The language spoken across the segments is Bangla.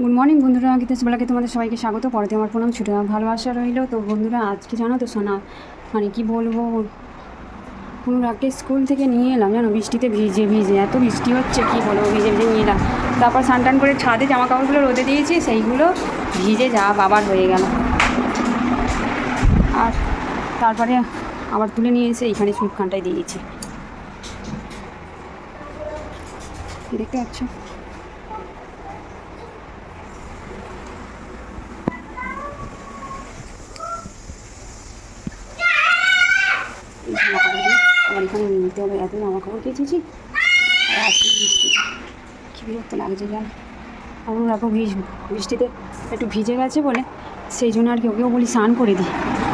গুড মর্নিং বন্ধুরা। গীতা বেলাকে তোমাদের সবাইকে স্বাগত। পড়াতে আমার প্রণাম, ছুটে ভালোবাসা রইল। তো বন্ধুরা, আজকে জানো তো শোনা মানে কি বলব? অনুরাগকে স্কুল থেকে নিয়ে এলাম, জানো, বৃষ্টিতে ভিজে ভিজে। এত বৃষ্টি হচ্ছে, কি বলব, ভিজে ভিজে নিয়ে এলাম। তারপর স্নান টান করে ছাদে জামা কাপড়গুলো রোদে দিয়েছি, সেইগুলো ভিজে যা বাবার হয়ে গেল। আর তারপরে আবার তুলে নিয়ে এসে এইখানে সুটখানটায় দিয়েছি। দেখতে পাচ্ছ এই জামা কাপড়গুলো আবার এখানে নিতে হবে এত জামা কাপড় কেচেছি আর বৃষ্টি। কী বিরক্ত লাগছে জান? আমার রাখো ভিজ বৃষ্টিতে একটু ভিজে গেছে বলে, সেই জন্য আর কি ওকেও বলি স্নান করে দিই।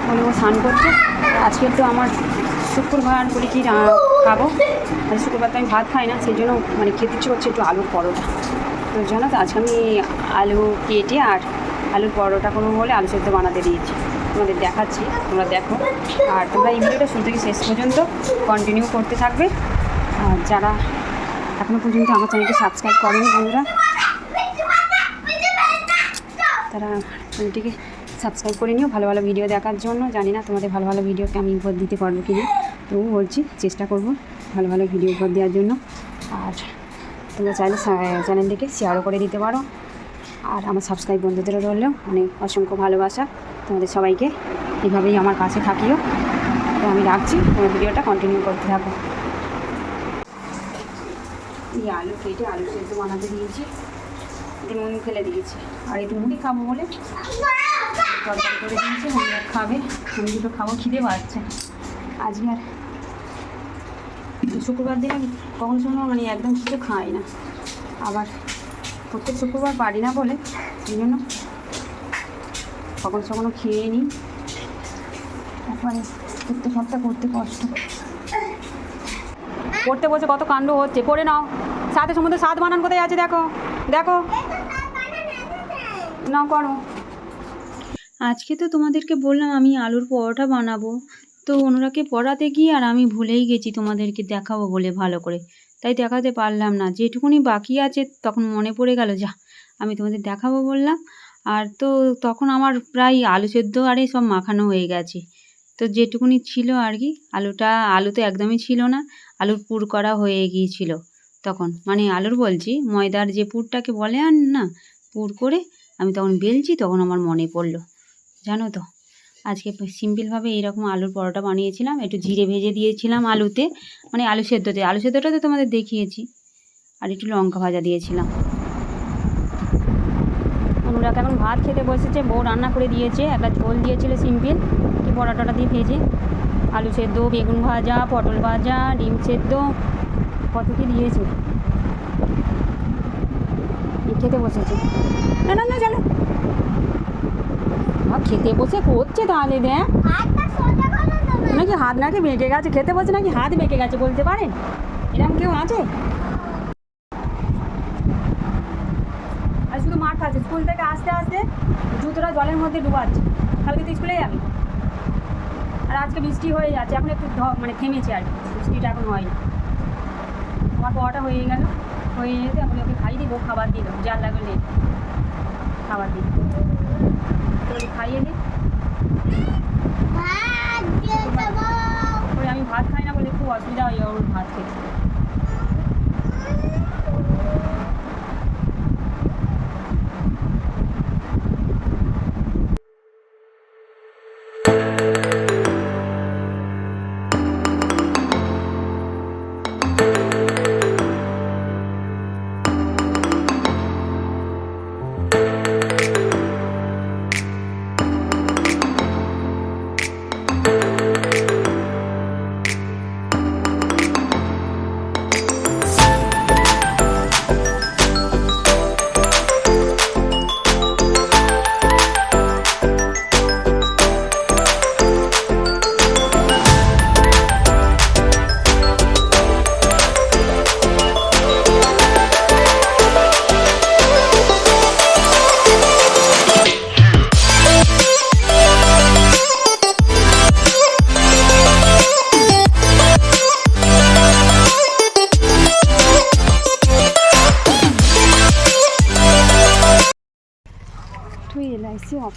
বলে ও স্নান করছে। আজকে তো আমার শুক্রবার বলি কি খাব। আর শুক্রবার তো আমি ভাত খাই না, সেই জন্য মানে খেতে ইচ্ছে করছে একটু আলুর পরোটা। তো জানো তো, আজকে আমি আলু কেটে আর আলুর পরোটা করব বলে আলু সেদ্ধ বানাতে দিয়েছি। তোমাদের দেখাচ্ছি, তোমরা দেখো। আর তোমরা এই ভিডিওটা শুরু থেকে শেষ পর্যন্ত কন্টিনিউ করতে থাকবে। আর যারা এখনও পর্যন্ত আমার চ্যানেলকে সাবস্ক্রাইব করেনি বন্ধুরা, তারা চ্যানেলটিকে সাবস্ক্রাইব করে নিও ভালো ভালো ভিডিও দেখার জন্য। জানি না তোমাদের ভালো ভালো ভিডিওকে আমি উপর দিতে পারব কি না তবু বলছি চেষ্টা করব ভালো ভালো ভিডিও উপর দেওয়ার জন্য। আর তোমরা চাইলে চ্যানেলটিকে শেয়ারও করে দিতে পারো। আর আমার সাবস্ক্রাইব বন্ধুদেরও রইলেও অনেক অসংখ্য ভালোবাসা। তোমাদের সবাইকে এইভাবেই আমার কাছে থাকিও। তো আমি রাখছি, তোমার ভিডিওটা কন্টিনিউ করতে থাকো। এই আলু কেটে আলু সেদ্ধ বানাতে দিয়েছি। একটু নুন ফেলে দিয়েছি। আর একটু মুড়ি খাব বলে তরকারি করে দিয়েছি আমরা খাবে। আমি দুটো খাব, খিদে পাচ্ছে। আজকে আর শুক্রবার দিন আমি কখনো সময় মানে একদম কিছু খাই না। আবার প্রত্যেক শুক্রবার পারি না বলে, এই জন্য কখনো কখনো খেয়ে নিই। তারপরে প্রত্যেক সপ্তাহ করতে কষ্ট। পড়তে বসে কত কাণ্ড হচ্ছে পড়ে নাও। সাথে সমুদ্রে সাত বানান কোথায় আছে দেখো দেখো। নাও করো। আজকে তো তোমাদেরকে বললাম আমি আলুর পরোটা বানাবো। তো অনুরাকে পড়াতে গিয়ে আর আমি ভুলেই গেছি তোমাদেরকে দেখাবো বলে ভালো করে। তাই দেখাতে পারলাম না। যেটুকুনি বাকি আছে তখন মনে পড়ে গেল, যা, আমি তোমাদের দেখাবো বললাম। আর তো তখন আমার প্রায় আলু সেদ্ধ আর সব মাখানো হয়ে গেছে। তো যেটুকুনি ছিল আর কি, আলুটা, আলু তো একদমই ছিল না, আলুর পুর করা হয়ে গিয়েছিল। তখন মানে আলুর বলছি, ময়দার যে পুরটাকে বলে আর না, পুর করে আমি তখন বেলছি, তখন আমার মনে পড়ল। জানো তো, আজকে সিম্পলভাবে এইরকম আলুর পরোটা বানিয়েছিলাম, একটু জিরে ভেজে দিয়েছিলাম আলুতে মানে আলু সেদ্ধতে, আলু সেদ্ধটা তো তোমাদের দেখিয়েছি, আর একটু লঙ্কা ভাজা দিয়েছিলাম। অনুরাগ এখন ভাত খেতে বসেছে, বউ রান্না করে দিয়েছে, একটা ঝোল দিয়েছিল সিম্পল কি পরোটাটা দিয়ে ভেজে, আলু সেদ্ধ, বেগুন ভাজা, পটল ভাজা, ডিম সেদ্ধ কত কি দিয়েছে খেতে বসেছে। না না না, জানো। খেতে বসে করছে তাহলে, দেখ। নাকি হাত নাকি বেঁকে গেছে? খেতে বসে নাকি হাত বেঁকে গেছে বলতে পারেন এরকম কেউ আছে? আর শুধু মাঠ খাচ্ছে। স্কুল থেকে আসতে আসতে জুতোটা জলের মধ্যে ডুবাচ্ছে। কালকে তো স্কুলে যাবে? আর আজকে বৃষ্টি হয়ে যাচ্ছে। এখন একটু মানে থেমেছে আর কি। বৃষ্টিটা এখন হয়নি। আমার পড়াটা হয়ে গেল হয়ে যেতে আমি ওকে খাইয়ে দিব খাবার দিলাম জাল লাগলে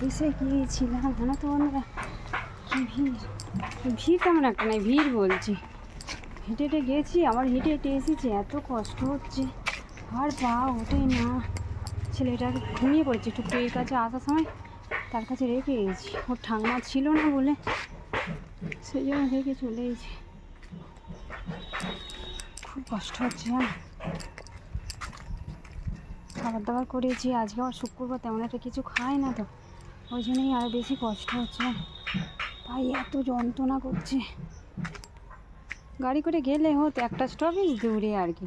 অফিসে গিয়েছিলাম। জানো তো বন্ধুরা, কি ভিড়? ভিড় তেমন একটা নাই, ভিড় বলছি। হেঁটে হেঁটে গেছি, আবার হেঁটে হেঁটে এসেছি, এত কষ্ট হচ্ছে। আর পা ওঠে না। ছেলেটা ঘুমিয়ে পড়েছে, একটু পেয়ের কাছে আসার সময় তার কাছে রেখে গেছি। ওর ঠাংমা ছিল না বলে সেই জন্য রেখে চলে গেছি। খুব কষ্ট হচ্ছে, জানো? খাবার দাবার করেছি, আজকে আবার শুক্রবার, তেমন একটা কিছু খায় না তো। ওই জন্যই আরও বেশি কষ্ট হচ্ছে তাই এত যন্ত্রণা করছে। গাড়ি করে গেলে হতো একটা স্টপেজ দূরে আর কি।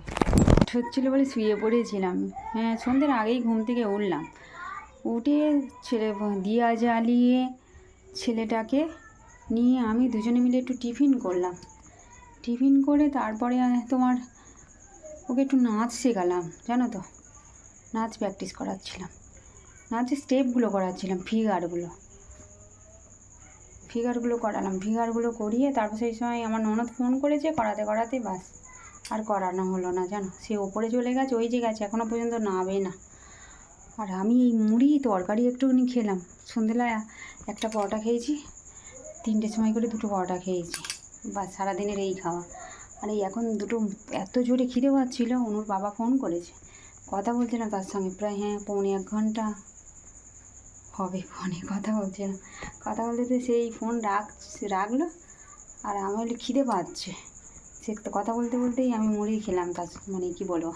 হচ্ছিল বলে শুয়ে পড়েছিলাম। হ্যাঁ সন্ধ্যের আগেই ঘুম থেকে উঠলাম। উঠে ছেলে দিয়া জ্বালিয়ে ছেলেটাকে নিয়ে আমি দুজনে মিলে একটু টিফিন করলাম। টিফিন করে তারপরে তোমার ওকে একটু নাচ শেখালাম। জানো তো? নাচ প্র্যাকটিস করাচ্ছিলাম। নাচের স্টেপগুলো করাচ্ছিলাম ফিগারগুলো ফিগারগুলো করালাম ফিগারগুলো করিয়ে তারপর সেই সময় আমার ননদ ফোন করেছে, করাতে করাতে বাস। আর করানো হলো না, জানো? সে ওপরে চলে গেছে, ওই যে গেছে এখনও পর্যন্ত নাবে না। আর আমি এই মুড়ি তরকারি একটুখানি খেলাম। সন্ধ্যেবেলা একটা পরোটা খেয়েছি তিনটে সময় করে দুটো পরোটা খেয়েছি। বা সারাদিনের এই খাওয়া। আর এই এখন দুটো এত জোরে খিদে পাচ্ছিল, অনুর বাবা ফোন করেছে। কথা বলছিলাম তার সঙ্গে। প্রায় হ্যাঁ পৌনে এক ঘণ্টা। হবে ফোনে কথা বলছিলাম কথা বলতে তো সেই ফোন রাখ, রাখল আর আমি হলে খিদে পাচ্ছে। সে কথা বলতে বলতেই আমি মুড়ি খেলাম তার মানে কি বলব,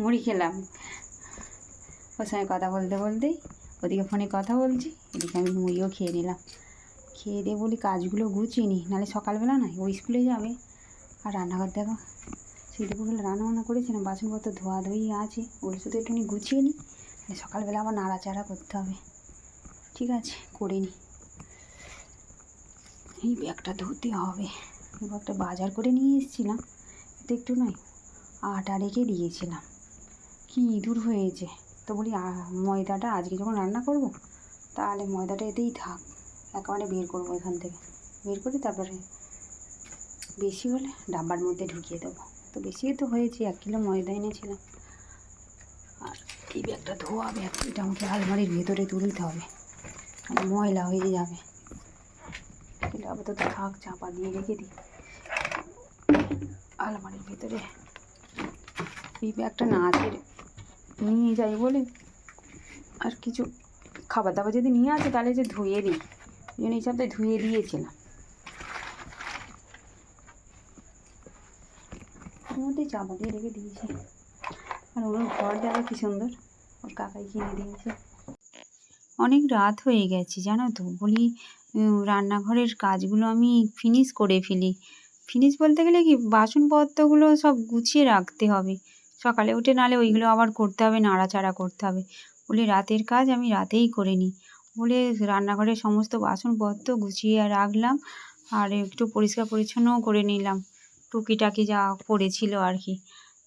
মুড়ি খেলাম। ওর সঙ্গে কথা বলতে বলতেই ওদিকে ফোনে কথা বলছি, এদিকে আমি মুড়িও খেয়ে নিলাম। খেয়ে দিয়ে বলি, কাজগুলো গুছিয়ে নিই নাহলে সকালবেলা নয় ওই স্কুলে যাবে। আর রান্নাঘর দেখো, সেই দুপুরবেলা রান্না বান্না করেছিলাম বাসনপত্র ধোয়া ধুই আছে, ওগুলো শুধু একটুখানি গুছিয়ে নিই সকালবেলা আবার নাড়াচাড়া করতে হবে। ঠিক আছে, করে নিই এই ব্যাগটা ধুতে হবে। ব্যাগটা বাজার করে নিয়ে এসেছিলাম এতে একটু নয়, আটা রেখে দিয়েছিলাম। কি ইঁদুর হয়েছে? তো বলি ময়দাটা আজকে যখন রান্না করব, তাহলে ময়দাটা এতেই থাক, একেবারে বের করব এখান থেকে। বের করে তারপরে বেশি হলে ডাব্বার মধ্যে ঢুকিয়ে দেবো। তো বেশি তো হয়েছে, এক কিলো ময়দা এনেছিলাম। আর এই ব্যাগটা ধোয়া ব্যাগ, এটা আমাকে আলমারির ভেতরে তুলতে হবে। ময়লা হয়ে যাবে। তাহলে আপাতত থাক, চাপা দিয়ে রেখে দিই। আলমারির ভেতরে। এই ব্যাগটা নাচের নিয়ে যাই বলে। আর কিছু খাবার দাবার যদি নিয়ে আসে, তাহলে যে ধুয়ে দিই। এই জন্য এই সপ্তাহে ধুয়ে দিয়েছিলাম। ওর মধ্যেই চাপা দিয়ে রেখে দিয়েছি। আর ওর ঘর দেখো কি সুন্দর। ওর কাকাই কিনে দিয়েছে। অনেক রাত হয়ে গেছে, জানো তো? বলি রান্নাঘরের কাজগুলো আমি ফিনিশ করে ফেলি। ফিনিশ বলতে গেলে কি, বাসনপত্রগুলো সব গুছিয়ে রাখতে হবে। সকালে উঠে নালে ওইগুলো আবার করতে হবে, নাড়াচাড়া করতে হবে। বলে, রাতের কাজ আমি রাতেই করে নিই। বলে, রান্নাঘরের সমস্ত বাসনপত্র গুছিয়ে রাখলাম আর একটু পরিষ্কার পরিচ্ছন্নও করে নিলাম। টুকিটাকি যা পড়েছিল আর কি।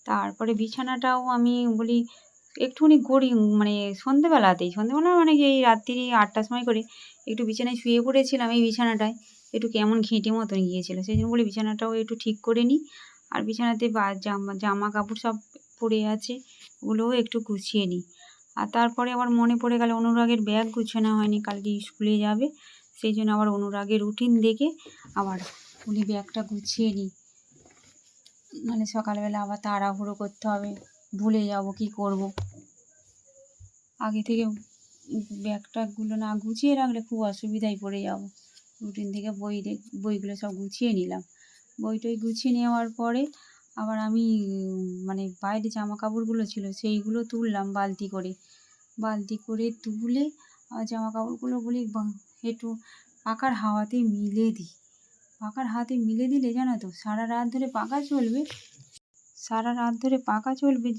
তারপরে বিছানাটাও আমি বলি একটুখানি গড়ি মানে সন্ধেবেলাতেই, সন্ধেবেলা মানে এই রাত্রি আটটার সময় করে একটু বিছানায় শুয়ে পড়েছিলাম এই বিছানাটায়, একটু কেমন ঘেঁটে মতন গিয়েছিল, সেই জন্য বলি বিছানাটাও একটু ঠিক করে নিই। আর বিছানাতে বা, জামা জামা কাপড় সব পড়ে আছে, ওগুলোও একটু গুছিয়ে নিই। আর তারপরে আবার মনে পড়ে গেল অনুরাগের ব্যাগ গুছানো হয়নি, কালকে স্কুলে যাবে, সেই জন্য আবার অনুরাগের রুটিন দেখে আবার উনি ব্যাগটা গুছিয়ে নিই। মানে সকালবেলা আবার তাড়াহুড়ো করতে হবে, ভুলে যাব কি করব। আগে থেকে ব্যাগটাগুলো না গুছিয়ে রাখলে খুব অসুবিধায় পড়ে যাব। রুটিন থেকে বই বইগুলো সব গুছিয়ে নিলাম। বই টই গুছিয়ে নেওয়ার পরে আবার আমি মানে বাইরে জামা কাপড়গুলো ছিল সেইগুলো তুললাম বালতি করে। বালতি করে তুলে জামা কাপড়গুলো বলি একটু পাখার হাওয়াতে মিলে দিই পাখার হাতে মিলে দিলে জানো তো, সারা রাত ধরে পাখা চলবে। সারা রাত ধরে পাখা চলবে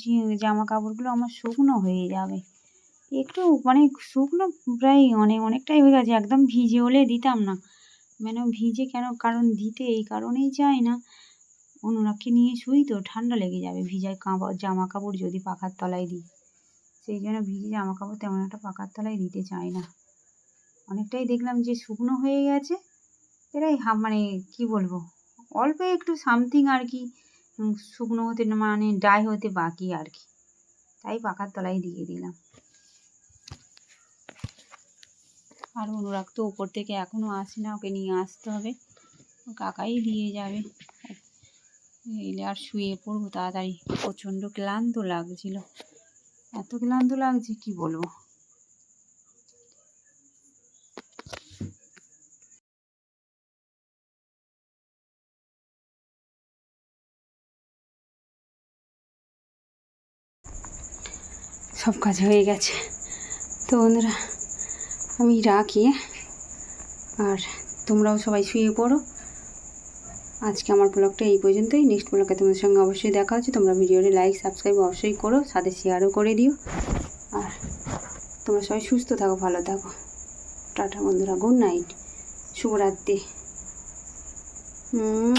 জামা কাপড়গুলো আমার শুকনো হয়ে যাবে। একটু মানে শুকনো প্রায় অনেক, অনেকটাই হয়ে গেছে, একদম ভিজে হলে দিতাম না। মানে ভিজে কেন? কারণ দিতে এই কারণেই চাই না। অনুরাগকে নিয়ে শুই তো, ঠান্ডা লেগে যাবে। ভিজায় কাপড়, জামা কাপড় যদি পাখার তলায় দিই। সেই জন্য ভিজে জামা কাপড় তেমন একটা পাখার তলায় দিতে চাই না। অনেকটাই দেখলাম যে শুকনো হয়ে গেছে। এরাই হা মানে কি বলব? অল্প একটু সামথিং আর কি, শুকনো হতে মানে ড্রাই হতে বাকি আর কি। তাই পাখার তলায় দিয়ে দিলাম। আর অনুরাগ তো ওপর থেকে এখনও আসে না, ওকে নিয়ে আসতে হবে। কাকাই দিয়ে যাবে। এলে আর শুয়ে পড়ব তাড়াতাড়ি। প্রচণ্ড ক্লান্ত লাগছিল। এত ক্লান্ত লাগছে, কি বলব? সব কাজ হয়ে গেছে। তো বন্ধুরা আমি রাখি, আর তোমরাও সবাই শুয়ে পড়ো। আজকে আমার ব্লগটা এই পর্যন্তই। নেক্সট ব্লগে তোমাদের সঙ্গে অবশ্যই দেখা হচ্ছে। তোমরা ভিডিওটি লাইক সাবস্ক্রাইব অবশ্যই করো, সাথে শেয়ারও করে দিও। আর তোমরা সবাই সুস্থ থাকো, ভালো থাকো। টাটা বন্ধুরা গুড নাইট শুভরাত্রি। হুম